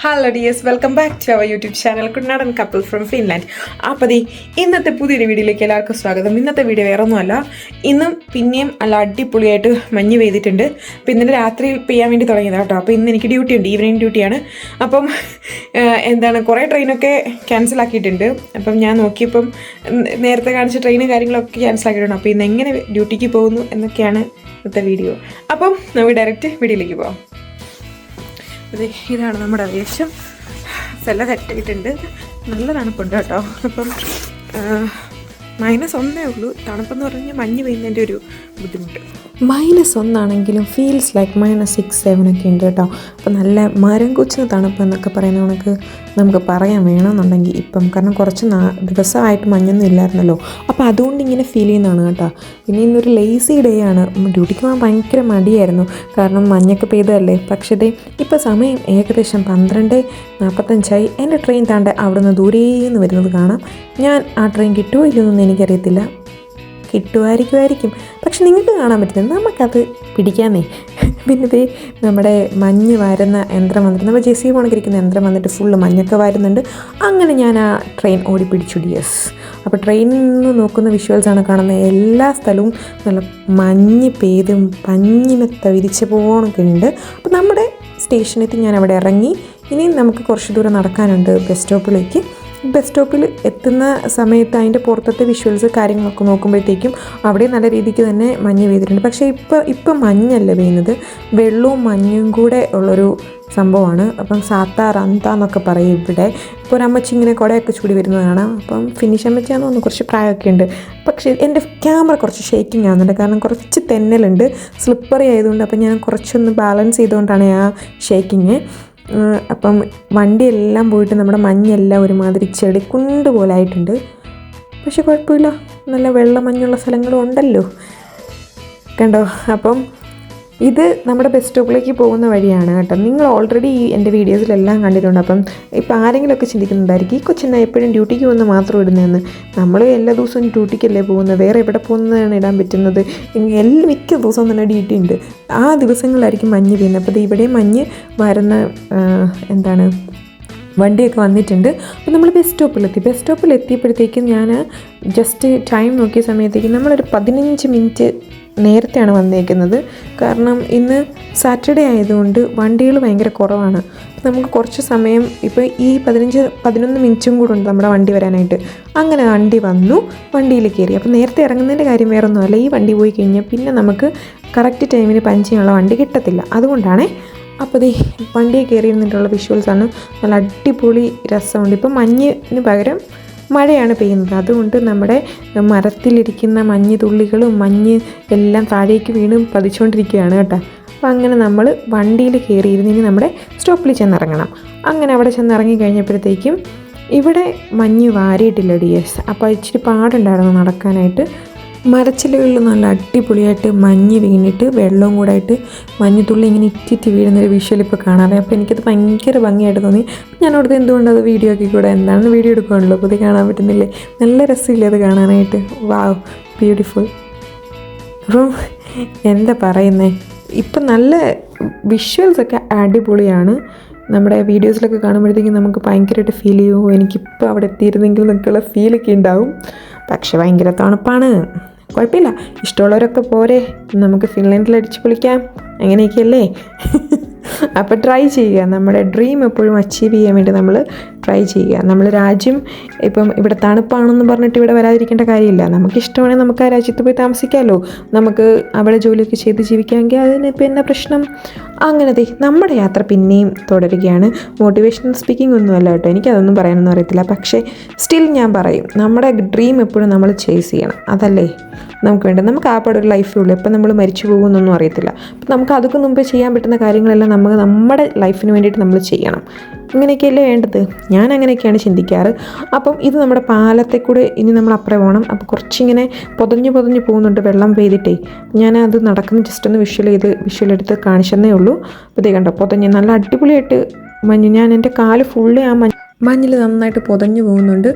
Hello dears welcome back to our YouTube channel Kunnadan couple from Finland അപ്പോൾ ദേ ഇന്നത്തെ പുതിയൊരു വീഡിയോയിലേക്ക് എല്ലാവർക്കും സ്വാഗതം. ഇന്നത്തെ വീഡിയോ വേറെ ഒന്നുമല്ല ഇന്നും പിന്നെയും നല്ല അടിപൊളിയായിട്ട് മഞ്ഞ് പെയ്തിട്ടുണ്ട്. അപ്പോൾ ഇന്നലെ രാത്രി പെയ്യാൻ വേണ്ടി തുടങ്ങിയതാണ് കേട്ടോ. അപ്പോൾ ഇന്ന് എനിക്ക് ഡ്യൂട്ടി ഉണ്ട്. ഈവനിങ് ഡ്യൂട്ടിയാണ് അപ്പം എന്താണ് കുറേ ട്രെയിനൊക്കെ ക്യാൻസൽ ആക്കിയിട്ടുണ്ട്. അപ്പം ഞാൻ നോക്കിയപ്പം നേരത്തെ കാണിച്ച ട്രെയിനും കാര്യങ്ങളൊക്കെ ക്യാൻസൽ ആക്കിയിട്ടുണ്ട്. അപ്പോൾ ഇന്ന് എങ്ങനെ ഡ്യൂട്ടിക്ക് പോകുന്നു എന്നൊക്കെയാണ് ഇന്നത്തെ വീഡിയോ. അപ്പം നമുക്ക് ഡയറക്റ്റ് വീഡിയോയിലേക്ക് പോകാം ഇത് ഇതാണ് നമ്മുടെ വേഷം. ചില തെറ്റിയിട്ടുണ്ട് നല്ല തണുപ്പുണ്ട് കേട്ടോ. അപ്പം മൈനസ് ഒന്നേ ഉള്ളൂ. തണുപ്പെന്ന് പറഞ്ഞാൽ മഞ്ഞ് പെയ്യുന്നതിന്റെ ഒരു ബുദ്ധിമുട്ട്. Minus ഒന്നാണെങ്കിലും feels like minus six seven ഒക്കെ ഉണ്ട് കേട്ടോ. അപ്പോൾ നല്ല മരം കൊച്ചിന് തണുപ്പ് എന്നൊക്കെ പറയുന്ന കണക്ക് നമുക്ക് പറയാൻ വേണമെന്നുണ്ടെങ്കിൽ ഇപ്പം. കാരണം കുറച്ച് ദിവസമായിട്ട് മഞ്ഞൊന്നും ഇല്ലായിരുന്നല്ലോ. അപ്പോൾ അതുകൊണ്ട് ഇങ്ങനെ ഫീൽ ചെയ്യുന്നതാണ് കേട്ടോ. പിന്നെ ഇന്നൊരു ലേസി ഡേ ആണ്. ഡ്യൂട്ടിക്ക് പോകാൻ ഭയങ്കര മടിയായിരുന്നു. കാരണം മഞ്ഞൊക്കെ പെയ്തതല്ലേ. പക്ഷേ ദേ ഇപ്പോൾ സമയം ഏകദേശം പന്ത്രണ്ട് നാൽപ്പത്തഞ്ചായി എന്റെ ട്രെയിൻ താണ്ട അവിടെ നിന്ന് ദൂരേന്ന് വരുന്നത് കാണാം. ഞാൻ ആ ട്രെയിൻ കിട്ടുമോ ഇല്ലയോ എന്നൊന്നും എനിക്കറിയത്തില്ല. കിട്ടുമായിരിക്കുമായിരിക്കും. പക്ഷെ നിങ്ങൾക്ക് കാണാൻ പറ്റുന്നത് നമുക്കത് പിടിക്കാമേ. പിന്നെ ദേ നമ്മുടെ മഞ്ഞ് വാരുന്ന യന്ത്രം വന്നിട്ട് നമ്മൾ സി കണക്കിരിക്കുന്ന യന്ത്രം വന്നിട്ട് ഫുള്ള് മഞ്ഞൊക്കെ വാരുന്നുണ്ട്. അങ്ങനെ ഞാൻ ആ ട്രെയിൻ ഓടി പിടിച്ചു യെസ് അപ്പോൾ ട്രെയിനിൽ നിന്ന് നോക്കുന്ന വിഷ്വൽസാണ് കാണുന്നത്. എല്ലാ സ്ഥലവും നല്ല മഞ്ഞ് പെയ്തും പഞ്ഞിമെത്ത വിരിച്ച പോകണമൊക്കെ ഉണ്ട്. അപ്പോൾ നമ്മുടെ സ്റ്റേഷനെത്തി ഞാൻ അവിടെ ഇറങ്ങി. ഇനി നമുക്ക് കുറച്ച് ദൂരം നടക്കാനുണ്ട് ബസ് സ്റ്റോപ്പിലേക്ക്. ബസ് സ്റ്റോപ്പിൽ എത്തുന്ന സമയത്ത് അതിന്റെ പുറത്തത്തെ വിഷ്വൽസ് കാര്യങ്ങളൊക്കെ നോക്കുമ്പോഴത്തേക്കും അവിടെ നല്ല രീതിക്ക് തന്നെ മഞ്ഞ് പെയ്തിട്ടുണ്ട് പക്ഷേ ഇപ്പോൾ ഇപ്പം മഞ്ഞല്ല പെയ്യുന്നത്. വെള്ളവും മഞ്ഞും കൂടെ ഉള്ളൊരു സംഭവമാണ്. അപ്പം സാത്ത റന്ത എന്നൊക്കെ പറയും ഇവിടെ. ഇപ്പോൾ ഒരു അമ്മച്ചി ഇങ്ങനെ കുടയൊക്കെ ചൂടി വരുന്നത് കാണാം അപ്പം ഫിനിഷ് അമ്മച്ചിയാന്ന് തോന്നുന്നു കുറച്ച് പ്രായമൊക്കെ ഉണ്ട്. പക്ഷേ എന്റെ ക്യാമറ കുറച്ച് ഷേക്കിംഗ് ആവുന്നുണ്ട്. കാരണം കുറച്ച് തെന്നലുണ്ട്. സ്ലിപ്പറി ആയതുകൊണ്ട് അപ്പം ഞാൻ കുറച്ചൊന്ന് ബാലൻസ് ചെയ്തുകൊണ്ടാണ് ആ ഷേക്കിങ് അപ്പം വണ്ടിയെല്ലാം പോയിട്ട് നമ്മുടെ മഞ്ഞെല്ലാം ഒരുമാതിരി ചെളിക്കുണ്ട് പോലെ ആയിട്ടുണ്ട്. പക്ഷെ കുഴപ്പമില്ല. നല്ല വെള്ള മഞ്ഞുള്ള സ്ഥലങ്ങളും ഉണ്ടല്ലോ. കണ്ടോ? അപ്പം ഇത് നമ്മുടെ ബസ് സ്റ്റോപ്പിലേക്ക് പോകുന്ന വഴിയാണ് കേട്ടോ. നിങ്ങൾ ഓൾറെഡി എന്റെ വീഡിയോസിലെല്ലാം കണ്ടിട്ടുണ്ട്. അപ്പം ഇപ്പം ആരെങ്കിലുമൊക്കെ ചിന്തിക്കുന്നുണ്ടായിരിക്കും ഈ കൊച്ചിനെ എപ്പോഴും ഡ്യൂട്ടിക്ക് പോകുന്ന മാത്രം ഇടുന്നതെന്ന്. നമ്മൾ എല്ലാ ദിവസവും ഡ്യൂട്ടിക്കല്ലേ പോകുന്നത്? വേറെ എവിടെ പോകുന്നതാണ് ഇടാൻ പറ്റുന്നത്? എല്ലാ മിക്ക ദിവസവും തന്നെ ഡ്യൂട്ടി ഉണ്ട്. ആ ദിവസങ്ങളിലായിരിക്കും മഞ്ഞ് വീഴുന്നത് അപ്പോൾ ഇവിടെ മഞ്ഞ് വരുന്ന എന്താണ് വണ്ടിയൊക്കെ വന്നിട്ടുണ്ട്. അപ്പോൾ നമ്മൾ ബസ് സ്റ്റോപ്പിലെത്തി ബസ് സ്റ്റോപ്പിൽ എത്തിയപ്പോഴത്തേക്കും ഞാൻ ജസ്റ്റ് ടൈം നോക്കിയ സമയത്തേക്ക് നമ്മളൊരു പതിനഞ്ച് മിനിറ്റ് നേരത്തെയാണ് വന്നേക്കുന്നത്. കാരണം ഇന്ന് സാറ്റർഡേ ആയതുകൊണ്ട് വണ്ടികൾ ഭയങ്കര കുറവാണ്. നമുക്ക് കുറച്ച് സമയം ഇപ്പോൾ ഈ പതിനഞ്ച് പതിനൊന്ന് മിനിറ്റും കൂടെ ഉണ്ട് നമ്മുടെ വണ്ടി വരാനായിട്ട്. അങ്ങനെ വണ്ടി വന്നു വണ്ടിയിൽ കയറി. അപ്പോൾ നേരത്തെ ഇറങ്ങുന്നതിന്റെ കാര്യം വേറെ ഒന്നുമല്ല ഈ വണ്ടി പോയി കഴിഞ്ഞാൽ പിന്നെ നമുക്ക് കറക്റ്റ് ടൈമിന് പഞ്ച് ചെയ്യാനുള്ള വണ്ടി കിട്ടത്തില്ല. അതുകൊണ്ടാണേ അപ്പോൾ ദേ വണ്ടിയിൽ കയറി ഇരുന്നിട്ടുള്ള വിഷ്വൽസാണ് നല്ല അടിപൊളി രസമുണ്ട്. ഇപ്പോൾ മഞ്ഞിന് പകരം മഴയാണ് പെയ്യുന്നത്. അതുകൊണ്ട് നമ്മുടെ മരത്തിലിരിക്കുന്ന മഞ്ഞ് തുള്ളികളും മഞ്ഞ് എല്ലാം താഴേക്ക് വീണ് പതിച്ചുകൊണ്ടിരിക്കുകയാണ് കേട്ടോ. അപ്പോൾ അങ്ങനെ നമ്മൾ വണ്ടിയിൽ കയറിയിരുന്ന് ഇനി നമ്മുടെ സ്റ്റോപ്പിൽ ചെന്നിറങ്ങണം. അങ്ങനെ അവിടെ ചെന്നിറങ്ങി കഴിഞ്ഞപ്പോഴത്തേക്കും ഇവിടെ മഞ്ഞ് വാരിയിട്ടില്ല ഡി എസ് അപ്പോൾ ഇച്ചിരി പാടുണ്ടായിരുന്നു നടക്കാനായിട്ട്. മരച്ചിലകളിൽ നല്ല അടിപൊളിയായിട്ട് മഞ്ഞ് വീണിട്ട് വെള്ളവും കൂടെ ആയിട്ട് മഞ്ഞുതുള്ളി ഇങ്ങനെ ഇറ്റിറ്റി വീഴുന്നൊരു വിഷ്വൽ ഇപ്പോൾ കാണാറേ അപ്പോൾ എനിക്കത് ഭയങ്കര ഭംഗിയായിട്ട് തോന്നി. ഞാൻ അവിടുത്തെ എന്തുകൊണ്ട് അത് വീഡിയോ ആക്കി കൂടെ? എന്താണെന്ന് വീഡിയോ എടുക്കുകയാണല്ലോ അപ്പോൾ ഇത് കാണാൻ പറ്റുന്നില്ലേ? നല്ല രസമില്ലേ അത് കാണാനായിട്ട്? വാവ് ബ്യൂട്ടിഫുൾ അപ്പം എന്താ പറയുന്നത് ഇപ്പം നല്ല വിഷ്വൽസ് ഒക്കെ അടിപൊളിയാണ്. നമ്മുടെ വീഡിയോസിലൊക്കെ കാണുമ്പോഴത്തേക്കും നമുക്ക് ഭയങ്കരമായിട്ട് ഫീൽ ചെയ്യുമോ എനിക്കിപ്പോൾ അവിടെ എത്തിയിരുന്നെങ്കിൽ നിങ്ങൾക്കുള്ള ഫീലൊക്കെ ഉണ്ടാവും. പക്ഷെ ഭയങ്കര തണുപ്പാണ്. കുഴപ്പമില്ല. ഇഷ്ടമുള്ളവരൊക്കെ പോരെ. നമുക്ക് ഫിൻലൻഡിൽ അടിച്ചു പൊളിക്കാം. അങ്ങനെയൊക്കെയല്ലേ? അപ്പോൾ ട്രൈ ചെയ്യുക. നമ്മുടെ ഡ്രീം എപ്പോഴും അച്ചീവ് ചെയ്യാൻ വേണ്ടി നമ്മൾ ട്രൈ ചെയ്യുക. നമ്മൾ രാജ്യം ഇപ്പം ഇവിടെ തണുപ്പാണെന്ന് പറഞ്ഞിട്ട് ഇവിടെ വരാതിരിക്കേണ്ട കാര്യമില്ല. നമുക്ക് ഇഷ്ടമാണെങ്കിൽ നമുക്ക് ആ രാജ്യത്ത് പോയി താമസിക്കാമല്ലോ നമുക്ക് അവിടെ ജോലിയൊക്കെ ചെയ്ത് ജീവിക്കാമെങ്കിൽ അതിന് ഇപ്പം എന്താ പ്രശ്നം. അങ്ങനത്തെ നമ്മുടെ യാത്ര പിന്നെയും തുടരുകയാണ്. മോട്ടിവേഷണൽ സ്പീക്കിംഗ് ഒന്നുമല്ല കേട്ടോ. എനിക്കതൊന്നും പറയാനൊന്നും അറിയത്തില്ല. പക്ഷേ സ്റ്റിൽ ഞാൻ പറയും. നമ്മുടെ ഡ്രീം എപ്പോഴും നമ്മൾ ചേസ് ചെയ്യണം. അതല്ലേ? നമുക്ക് വേണ്ടത്. നമുക്ക് ആ പാടൊരു ലൈഫേ ഉള്ളൂ. എപ്പം നമ്മൾ മരിച്ചു പോകുമെന്നൊന്നും അറിയത്തില്ല. അപ്പം നമുക്ക് അതൊക്കെ മുമ്പേ ചെയ്യാൻ പറ്റുന്ന കാര്യങ്ങളെല്ലാം നമുക്ക് നമ്മുടെ ലൈഫിന് വേണ്ടിയിട്ട് നമ്മൾ ചെയ്യണം. ഇങ്ങനെയൊക്കെയല്ലേ വേണ്ടത്? ഞാൻ അങ്ങനെയൊക്കെയാണ് ചിന്തിക്കാറ്. അപ്പം ഇത് നമ്മുടെ പാലത്തെ കൂടെ ഇനി നമ്മൾ അപ്പുറം പോകണം. അപ്പോൾ കുറച്ചിങ്ങനെ പൊതഞ്ഞു പൊതഞ്ഞു പോകുന്നുണ്ട് വെള്ളം പെയ്തിട്ടേ. ഞാൻ അത് നടക്കുന്ന ജസ്റ്റ് ഒന്ന് വിഷ്വൽ ചെയ്ത് വിഷ്വൽ എടുത്ത് കാണിച്ചെന്നേ ഉള്ളൂ. അപ്പോൾ ഇതേ കണ്ടോ പൊതഞ്ഞ് നല്ല അടിപൊളിയായിട്ട് മഞ്ഞ്. ഞാൻ എന്റെ കാൽ ഫുള്ള് ആ മഞ്ഞ് മഞ്ഞിൽ നന്നായിട്ട് പൊതഞ്ഞു പോകുന്നുണ്ട്.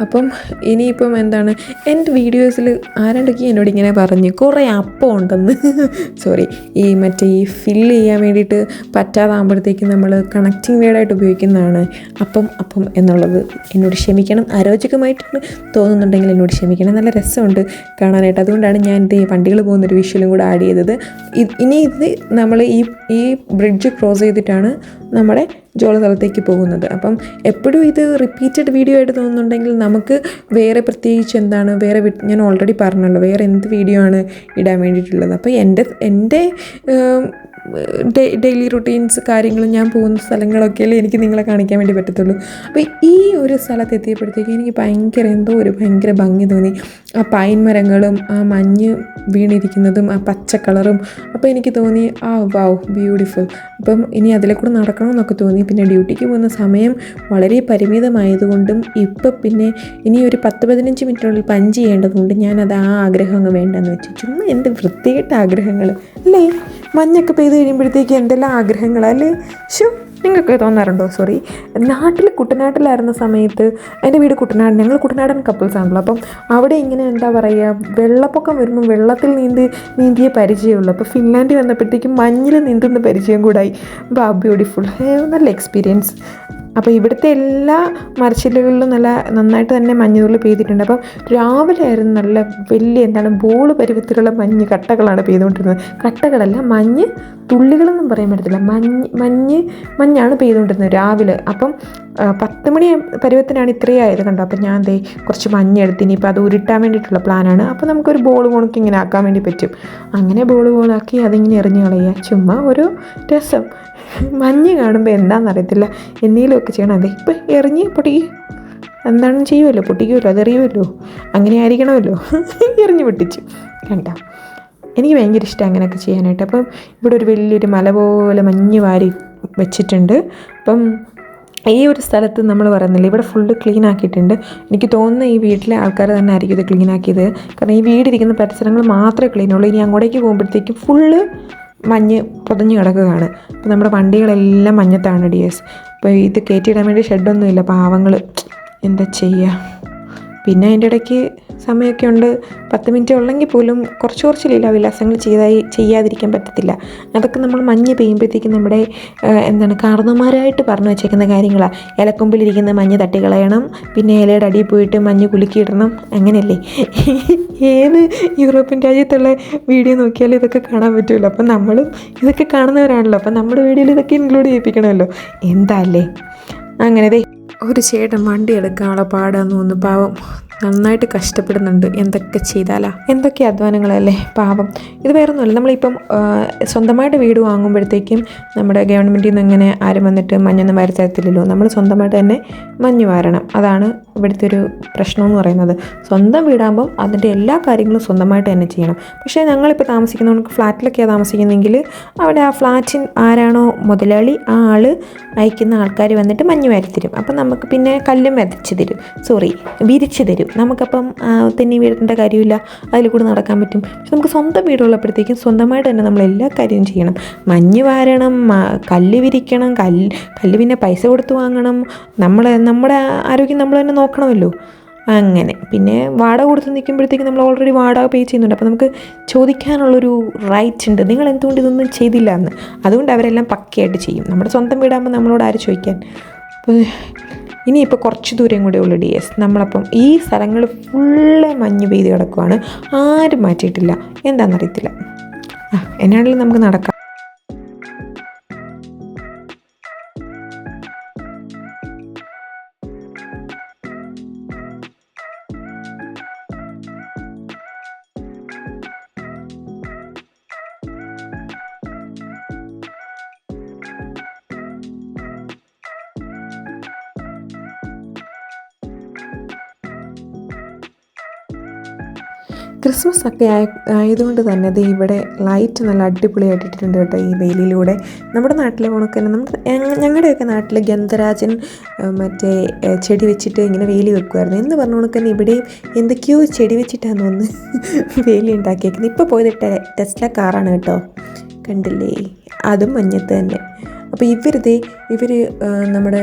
അപ്പം ഇനിയിപ്പം എന്താണ്? എന്റെ വീഡിയോസിൽ ആരാണ്ടൊക്കെ എന്നോട് ഇങ്ങനെ പറഞ്ഞ് കുറേ അപ്പം ഉണ്ടെന്ന്. സോറി ഈ മറ്റേ ഈ ഫില്ല് ചെയ്യാൻ വേണ്ടിയിട്ട് പറ്റാതാകുമ്പോഴത്തേക്കും നമ്മൾ കണക്റ്റിംഗ് വേർഡായിട്ട് ഉപയോഗിക്കുന്നതാണ് അപ്പം അപ്പം എന്നുള്ളത്. എന്നോട് ക്ഷമിക്കണം. അരോചകമായിട്ട് തോന്നുന്നുണ്ടെങ്കിൽ എന്നോട് ക്ഷമിക്കണം. നല്ല രസമുണ്ട് കാണാനായിട്ട്. അതുകൊണ്ടാണ് ഞാൻ ഇത് വണ്ടികൾ പോകുന്നൊരു വിഷ്വലും കൂടെ ആഡ് ചെയ്തത്. ഇനി ഇത് നമ്മൾ ഈ ഈ ബ്രിഡ്ജ് ക്രോസ് ചെയ്തിട്ടാണ് നമ്മുടെ ജോളി സ്ഥലത്തേക്ക് പോകുന്നത്. അപ്പം എപ്പോഴും ഇത് റിപ്പീറ്റഡ് വീഡിയോ ആയിട്ട് തോന്നുന്നുണ്ടെങ്കിൽ നമുക്ക് വേറെ പ്രത്യേകിച്ച് എന്താണ് വേറെ ഞാൻ ഓൾറെഡി പറഞ്ഞല്ലോ വേറെ എന്ത് വീഡിയോ ആണ് ഇടാൻ വേണ്ടിയിട്ടുള്ളത്. അപ്പോൾ എന്റെ എന്റെ ഡെയിലി റുട്ടീൻസ് കാര്യങ്ങളും ഞാൻ പോകുന്ന സ്ഥലങ്ങളൊക്കെയല്ലേ എനിക്ക് നിങ്ങളെ കാണിക്കാൻ വേണ്ടി പറ്റത്തുള്ളൂ. അപ്പോൾ ഈ ഒരു സ്ഥലത്ത് എത്തിയപ്പോഴത്തേക്ക് എനിക്ക് ഭയങ്കര എന്തോ ഒരു ഭയങ്കര ഭംഗി തോന്നി. ആ പൈൻ മരങ്ങളും ആ മഞ്ഞ് വീണിരിക്കുന്നതും ആ പച്ച കളറും അപ്പോൾ എനിക്ക് തോന്നി ആ വാവ് ബ്യൂട്ടിഫുൾ. അപ്പം ഇനി അതിലെ കൂടെ നടക്കണമെന്നൊക്കെ തോന്നി. പിന്നെ ഡ്യൂട്ടിക്ക് പോകുന്ന സമയം വളരെ പരിമിതമായതുകൊണ്ടും ഇപ്പം പിന്നെ ഇനി ഒരു പത്ത് പതിനഞ്ച് മിനിറ്റിനുള്ളിൽ പഞ്ച് ചെയ്യേണ്ടതുകൊണ്ട് ഞാനത് ആ ആഗ്രഹം അങ്ങ് വേണ്ടെന്ന് വെച്ചു. ചുമ്മാ എന്റെ വൃത്തികെട്ട ആഗ്രഹങ്ങൾ അല്ലേ? മഞ്ഞൊക്കെ പെയ്ത് കഴിയുമ്പോഴത്തേക്ക് എന്തെല്ലാം ആഗ്രഹങ്ങൾ അല്ലേ? ഷു നിങ്ങൾക്ക് തോന്നാറുണ്ടോ? സോറി നാട്ടിൽ കുട്ടനാട്ടിലായിരുന്ന സമയത്ത് എന്റെ വീട് കുട്ടനാട് ഞങ്ങൾ കുട്ടനാടൻ കപ്പിൾസ് ആണല്ലോ. അപ്പം അവിടെ ഇങ്ങനെ എന്താ പറയുക വെള്ളപ്പൊക്കം വരുമ്പോൾ വെള്ളത്തിൽ നീന്തി നീന്തിയ പരിചയമുള്ളൂ. അപ്പോൾ ഫിൻലാൻഡിൽ വന്നപ്പോഴത്തേക്കും മഞ്ഞിൽ നീന്തുന്ന പരിചയം കൂടായി. ബാ ബ്യൂട്ടിഫുൾ നല്ല എക്സ്പീരിയൻസ് അപ്പോൾ ഇവിടുത്തെ എല്ലാ മരച്ചില്ലകളിലും നല്ല നന്നായിട്ട് തന്നെ മഞ്ഞുതുള്ളി പെയ്തിട്ടുണ്ട്. അപ്പം രാവിലെ ആയിരുന്നു നല്ല വലിയ എന്താണ് ബോൾ പരുവത്തിലുള്ള മഞ്ഞ് കട്ടകളാണ് പെയ്തുകൊണ്ടിരുന്നത്. കട്ടകളല്ല മഞ്ഞ് തുള്ളികളെന്നും പറയാൻ പറ്റത്തില്ല. മഞ്ഞ് മഞ്ഞ് മഞ്ഞാണ് പെയ്തുകൊണ്ടിരുന്നത് രാവിലെ. അപ്പം പത്ത് മണി പരുവത്തിനാണ് ഇത്രയും ആയത് കണ്ടോ? അപ്പം ഞാൻ ദേ കുറച്ച് മഞ്ഞെടുത്ത് ഇനിയിപ്പോൾ അത് ഉരുട്ടാൻ വേണ്ടിയിട്ടുള്ള പ്ലാനാണ്. അപ്പോൾ നമുക്കൊരു ബോൾ കൊണക്ക് ഇങ്ങനെ ആക്കാൻ വേണ്ടി പറ്റും. അങ്ങനെ ബോൾ ബോളാക്കി അതിങ്ങനെ എറിഞ്ഞ് കളയുക. ചുമ്മാ ഒരു രസം. മഞ്ഞ് കാണുമ്പോൾ എന്താണെന്നറിയത്തില്ല എന്തെങ്കിലുമൊക്കെ ചെയ്യണം. അതെ ഇപ്പം എറിഞ്ഞ് പൊടി എന്താണെന്ന് ചെയ്യുമല്ലോ? പൊട്ടിക്കുമല്ലോ? അതെറിയുമല്ലോ അങ്ങനെ ആയിരിക്കണമല്ലോ? എറിഞ്ഞ് പൊട്ടിച്ചു. കണ്ട? എനിക്ക് ഭയങ്കര ഇഷ്ടം അങ്ങനെയൊക്കെ ചെയ്യാനായിട്ട്. അപ്പം ഇവിടെ ഒരു വലിയൊരു മല പോലെ മഞ്ഞ് വാരി വെച്ചിട്ടുണ്ട്. അപ്പം ഈ ഒരു സ്ഥലത്ത് നമ്മൾ പറയുന്നില്ല ഇവിടെ ഫുള്ള് ക്ലീൻ ആക്കിയിട്ടുണ്ട്. എനിക്ക് തോന്നുന്നു ഈ വീട്ടിലെ ആൾക്കാർ തന്നെ ആയിരിക്കും ഇത് ക്ലീൻ ആക്കിയത്. കാരണം ഈ വീടിരിക്കുന്ന പരിസരങ്ങൾ മാത്രമേ ക്ലീൻ ഉള്ളൂ. ഇനി അങ്ങോട്ടേക്ക് പോകുമ്പോഴത്തേക്കും ഫുള്ള് മഞ്ഞ് പൊതഞ്ഞ് കിടക്കുകയാണ്. അപ്പോൾ നമ്മുടെ വണ്ടികളെല്ലാം മഞ്ഞത്താണ് ഡി എസ് അപ്പോൾ ഇത് കയറ്റിയിടാൻ വേണ്ടി ഷെഡൊന്നുമില്ല പാവങ്ങൾ എന്താ ചെയ്യുക പിന്നെ അതിന്റെ ഇടയ്ക്ക് സമയമൊക്കെ ഉണ്ട്. പത്ത് മിനിറ്റ് ഉള്ളെങ്കിൽ പോലും കുറച്ച് കുറച്ച് ലീലാവിലാസങ്ങൾ ചെയ്തായി ചെയ്യാതിരിക്കാൻ പറ്റത്തില്ല. അതൊക്കെ നമ്മൾ മഞ്ഞ് പെയ്യുമ്പോഴത്തേക്കും നമ്മുടെ എന്താണ് കാർന്നമാരായിട്ട് പറഞ്ഞു വെച്ചേക്കുന്ന കാര്യങ്ങളാണ് ഇലക്കൊമ്പിലിരിക്കുന്ന മഞ്ഞ് തട്ടിക്കളയണം പിന്നെ ഇലയുടെ അടിയിൽ പോയിട്ട് മഞ്ഞ് കുലുക്കിയിടണം അങ്ങനെയല്ലേ? ഏത് യൂറോപ്യൻ രാജ്യത്തുള്ള വീഡിയോ നോക്കിയാലും ഇതൊക്കെ കാണാൻ പറ്റുമല്ലോ അപ്പം നമ്മളും ഇതൊക്കെ കാണുന്നവരാണല്ലോ. അപ്പം നമ്മുടെ വീഡിയോയിൽ ഇതൊക്കെ ഇൻക്ലൂഡ് ചെയ്യിപ്പിക്കണമല്ലോ. എന്താ അല്ലേ? അങ്ങനെ ഒരു ചേട്ടൻ വണ്ടി എടുക്കാനുള്ള പാടാന്ന് തോന്നുന്നു. പാവം. നന്നായിട്ട് കഷ്ടപ്പെടുന്നുണ്ട്. എന്തൊക്കെ ചെയ്താലാ? എന്തൊക്കെ അധ്വാനങ്ങളല്ലേ? പാവം. ഇത് വേറൊന്നുമല്ല. നമ്മളിപ്പം സ്വന്തമായിട്ട് വീട് വാങ്ങുമ്പോഴത്തേക്കും നമ്മുടെ ഗവൺമെന്റിൽ നിന്ന് ഇങ്ങനെ ആരും വന്നിട്ട് മഞ്ഞൊന്നും വാരി തരത്തില്ലല്ലോ നമ്മൾ സ്വന്തമായിട്ട് തന്നെ മഞ്ഞ് വാരണം. അതാണ് ഇവിടുത്തെ ഒരു പ്രശ്നം എന്ന് പറയുന്നത്. സ്വന്തം വീടാകുമ്പം അതിന്റെ എല്ലാ കാര്യങ്ങളും സ്വന്തമായിട്ട് തന്നെ ചെയ്യണം. പക്ഷേ ഞങ്ങളിപ്പോൾ താമസിക്കുന്ന നമുക്ക് ഫ്ലാറ്റിലൊക്കെയാണ് താമസിക്കുന്നതെങ്കിൽ അവിടെ ആ ഫ്ലാറ്റിൻ ആരാണോ മുതലാളി ആ ആൾ അയക്കുന്ന ആൾക്കാർ വന്നിട്ട് മഞ്ഞ് വാരി തരും അപ്പം നമുക്ക് പിന്നെ കല്ലും വിതച്ച് തരും. സോറി വിരിച്ച് തരും. നമുക്കപ്പം തെന്നി വീഴേണ്ട കാര്യമില്ല. അതിൽ കൂടെ നടക്കാൻ പറ്റും. പക്ഷെ നമുക്ക് സ്വന്തം വീടുള്ളപ്പോഴത്തേക്കും സ്വന്തമായിട്ട് തന്നെ നമ്മൾ എല്ലാ കാര്യവും ചെയ്യണം. മഞ്ഞ് വാരണം കല്ല് വിരിക്കണം കല്ല് കല്ല് പിന്നെ പൈസ കൊടുത്ത് വാങ്ങണം. നമ്മളെ നമ്മുടെ ആരോഗ്യം നമ്മൾ തന്നെ നോക്കണമല്ലോ. അങ്ങനെ. പിന്നെ വാടക കൊടുത്ത് നിൽക്കുമ്പോഴത്തേക്കും നമ്മൾ ഓൾറെഡി വാടക പേ ചെയ്യുന്നുണ്ട്. അപ്പോൾ നമുക്ക് ചോദിക്കാനുള്ളൊരു റൈറ്റ് ഉണ്ട്. നിങ്ങൾ എന്തുകൊണ്ട് ഇതൊന്നും ചെയ്തില്ല എന്ന്. അതുകൊണ്ട് അവരെല്ലാം പക്കയായിട്ട് ചെയ്യും. നമ്മുടെ സ്വന്തം വീടാകുമ്പോൾ നമ്മളോട് ആര് ചോദിക്കാൻ? ഇനിയിപ്പോൾ കുറച്ച് ദൂരം കൂടെ ഉള്ളു ഡി എസ് നമ്മളപ്പം ഈ സ്ഥലങ്ങൾ ഫുള്ള് മഞ്ഞ് പെയ്ത് കിടക്കുവാണ്. ആരും മാറ്റിയിട്ടില്ല. എന്താണെന്നറിയത്തില്ല. ആ എന്നാണെങ്കിലും നമുക്ക് നടക്കാം. ക്രിസ്മസ് ഒക്കെ ആയ ആയതുകൊണ്ട് തന്നെ ദേ ഇവിടെ ലൈറ്റ് നല്ല അടിപൊളിയായിട്ടിട്ടുണ്ട് കേട്ടോ ഈ വെയിലിലൂടെ. നമ്മുടെ നാട്ടിലെ കണക്ക് തന്നെ നമ്മുടെ ഞങ്ങ- ഞങ്ങളുടെയൊക്കെ നാട്ടിൽ ഗന്ധരാജൻ മറ്റേ ചെടി വെച്ചിട്ട് ഇങ്ങനെ വേലി വെക്കുമായിരുന്നു എന്ന് പറഞ്ഞ കണക്ക് തന്നെ ഇവിടെയും എന്തൊക്കെയോ ചെടി വെച്ചിട്ടാണ് ഒന്ന് വേലി ഉണ്ടാക്കിയേക്കുന്നത്. ഇപ്പോൾ പോയത് ടെസ്ല കാറാണ് കേട്ടോ. കണ്ടില്ലേ? അതും മഞ്ഞത്ത് തന്നെ. അപ്പോൾ ഇവരിതേ ഇവർ നമ്മുടെ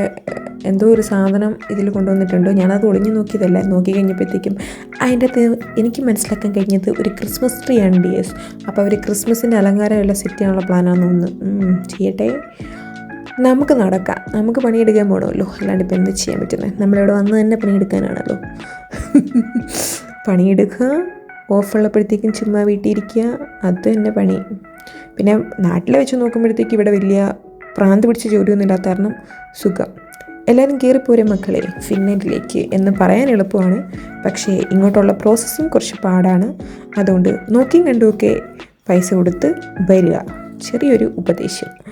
എന്തോ ഒരു സാധനം ഇതിൽ കൊണ്ടുവന്നിട്ടുണ്ട്? ഞാനത് ഒളിഞ്ഞു നോക്കിയതല്ല. നോക്കി കഴിഞ്ഞപ്പോഴത്തേക്കും അതിന്റെ അകത്ത് എനിക്ക് മനസ്സിലാക്കാൻ കഴിഞ്ഞത് ഒരു ക്രിസ്മസ് ട്രീ ആണ് ഡി എസ്. അപ്പോൾ അവർ ക്രിസ്മസിന്റെ അലങ്കാരമുള്ള സെറ്റ് ചെയ്യാനുള്ള പ്ലാനാണെന്ന് തോന്നുന്നു. ചെയ്യട്ടെ. നമുക്ക് നടക്കാം. നമുക്ക് പണിയെടുക്കാൻ പോകണമല്ലോ അല്ലാണ്ട് ഇപ്പം എന്ത് ചെയ്യാൻ പറ്റുന്നത് നമ്മളിവിടെ വന്ന് തന്നെ പണിയെടുക്കാനാണല്ലോ. പണിയെടുക്കുക ഓഫുള്ളപ്പോഴത്തേക്കും ചുമ്മാ വീട്ടിൽ ഇരിക്കുക അത് തന്നെ പണി. പിന്നെ നാട്ടിൽ വെച്ച് നോക്കുമ്പോഴത്തേക്ക് ഇവിടെ വലിയ പ്രാന്ത് പിടിച്ച ജോലിയൊന്നും ഇല്ലാത്ത കാരണം സുഖം. എല്ലാവരും കയറിപ്പോരെ മക്കളെ ഫിൻലൻഡിലേക്ക് എന്ന് പറയാൻ എളുപ്പമാണ്. പക്ഷേ ഇങ്ങോട്ടുള്ള പ്രോസസ്സും കുറച്ച് പാടാണ്. അതുകൊണ്ട് നോക്കിയും കണ്ടുമൊക്കെ പൈസ കൊടുത്ത് വരിക. ചെറിയൊരു ഉപദേശം.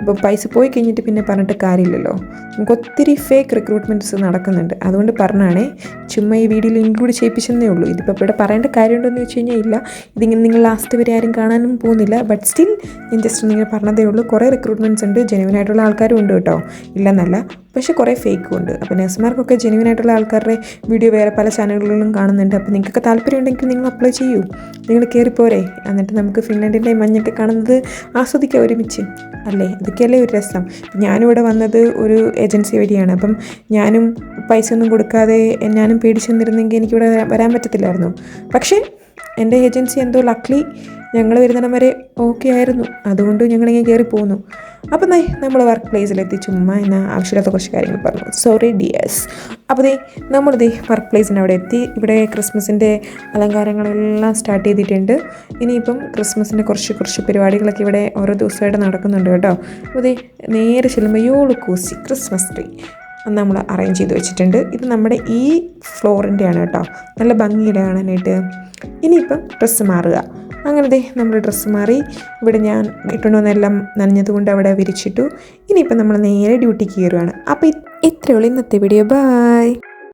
അപ്പോൾ പൈസ പോയി കഴിഞ്ഞിട്ട് പിന്നെ പറഞ്ഞിട്ട് കാര്യമില്ലല്ലോ. നമുക്ക് ഒത്തിരി ഫേക്ക് റിക്രൂട്ട്മെന്റ്സ് നടക്കുന്നുണ്ട്. അതുകൊണ്ട് പറഞ്ഞാണേ ചുമ്മാ ഈ വീഡിയോയിൽ ഇൻക്ലൂഡ് ചെയ്യിപ്പിച്ചെന്നേ ഉള്ളൂ. ഇതിപ്പോൾ ഇവിടെ പറയേണ്ട കാര്യമുണ്ടോയെന്ന് വെച്ച് കഴിഞ്ഞാൽ ഇല്ല. ഇതിങ്ങനെ നിങ്ങൾ ലാസ്റ്റ് വരെ ആരും കാണാനും പോകുന്നില്ല. ബട്ട് സ്റ്റിൽ ഞാൻ ജസ്റ്റ് നിങ്ങൾ പറഞ്ഞതേ ഉള്ളൂ. കുറേ റിക്രൂട്ട്മെന്റ്സ് ഉണ്ട്. ജെനുവൻ ആയിട്ടുള്ള ആൾക്കാരും ഉണ്ട് കേട്ടോ. ഇല്ലെന്നല്ല പക്ഷേ കുറേ ഫേക്കും ഉണ്ട് അപ്പോൾ നഴ്സുമാർക്കൊക്കെ ജെന്യൂൻ ആയിട്ടുള്ള ആൾക്കാരുടെ വീഡിയോ വേറെ പല ചാനലുകളിലും കാണുന്നുണ്ട്. അപ്പോൾ നിങ്ങൾക്കൊക്കെ താല്പര്യം ഉണ്ടെങ്കിൽ നിങ്ങൾ അപ്ലൈ ചെയ്യൂ. നിങ്ങൾ കയറിപ്പോരെ. എന്നിട്ട് നമുക്ക് ഫിൻലാൻഡിന്റെ മഞ്ഞൊക്കെ കാണുന്നത് ആസ്വദിക്കാം ഒരുമിച്ച്. അല്ലേ? അതൊക്കെയല്ലേ ഒരു രസം. ഞാനിവിടെ വന്നത് ഒരു ഏജൻസി വഴിയാണ്. അപ്പം ഞാനും പൈസ ഒന്നും കൊടുക്കാതെ ഞാനും പേടിച്ചു നിന്നിരുന്നെങ്കിൽ എനിക്കിവിടെ വരാൻ പറ്റത്തില്ലായിരുന്നു. പക്ഷേ എന്റെ ഏജൻസി എന്തോ ലക്ലി ഞങ്ങൾ വരുന്നിടം വരെ ഓക്കെ ആയിരുന്നു. അതുകൊണ്ട് ഞങ്ങളിങ്ങനെ കയറി പോന്നു. അപ്പം നൈ നമ്മൾ വർക്ക് പ്ലേസിലെത്തി ചുമ്മാ എന്ന ആവശ്യമില്ലാത്ത കുറച്ച് കാര്യങ്ങൾ പറഞ്ഞു. സോറി ഡിയേഴ്സ് അപ്പോൾ ദേ നമ്മളിതേ വർക്ക് പ്ലേസിന് അവിടെ എത്തി. ഇവിടെ ക്രിസ്മസിന്റെ അലങ്കാരങ്ങളെല്ലാം സ്റ്റാർട്ട് ചെയ്തിട്ടുണ്ട്. ഇനിയിപ്പം ക്രിസ്മസിന്റെ കുറച്ച് കുറച്ച് പരിപാടികളൊക്കെ ഇവിടെ ഓരോ ദിവസമായിട്ട് നടക്കുന്നുണ്ട് കേട്ടോ. അപ്പോൾ ദേ നേരെ ചെല്ലുമ്പോൾ യോളു കൂസി ക്രിസ്മസ് ട്രീ നമ്മൾ അറേഞ്ച് ചെയ്ത് വെച്ചിട്ടുണ്ട്. ഇത് നമ്മുടെ ഈ ഫ്ലോറിന്റെ ആണ് കേട്ടോ. നല്ല ഭംഗിയുടെ കാണാനായിട്ട് ഇനിയിപ്പം ഡ്രസ്സ് മാറുക. അങ്ങനെ ദേ നമ്മൾ ഡ്രസ്സ് മാറി. ഇവിടെ ഞാൻ ഇട്ടുണ്ടോ എന്നെല്ലാം നനഞ്ഞതുകൊണ്ട് അവിടെ വിരിച്ചിട്ടു. ഇനിയിപ്പം നമ്മൾ നേരെ ഡ്യൂട്ടിക്ക് കയറുകയാണ് അപ്പോൾ ഇത്രയുള്ള ഇന്നത്തെ വീഡിയോ ബായ്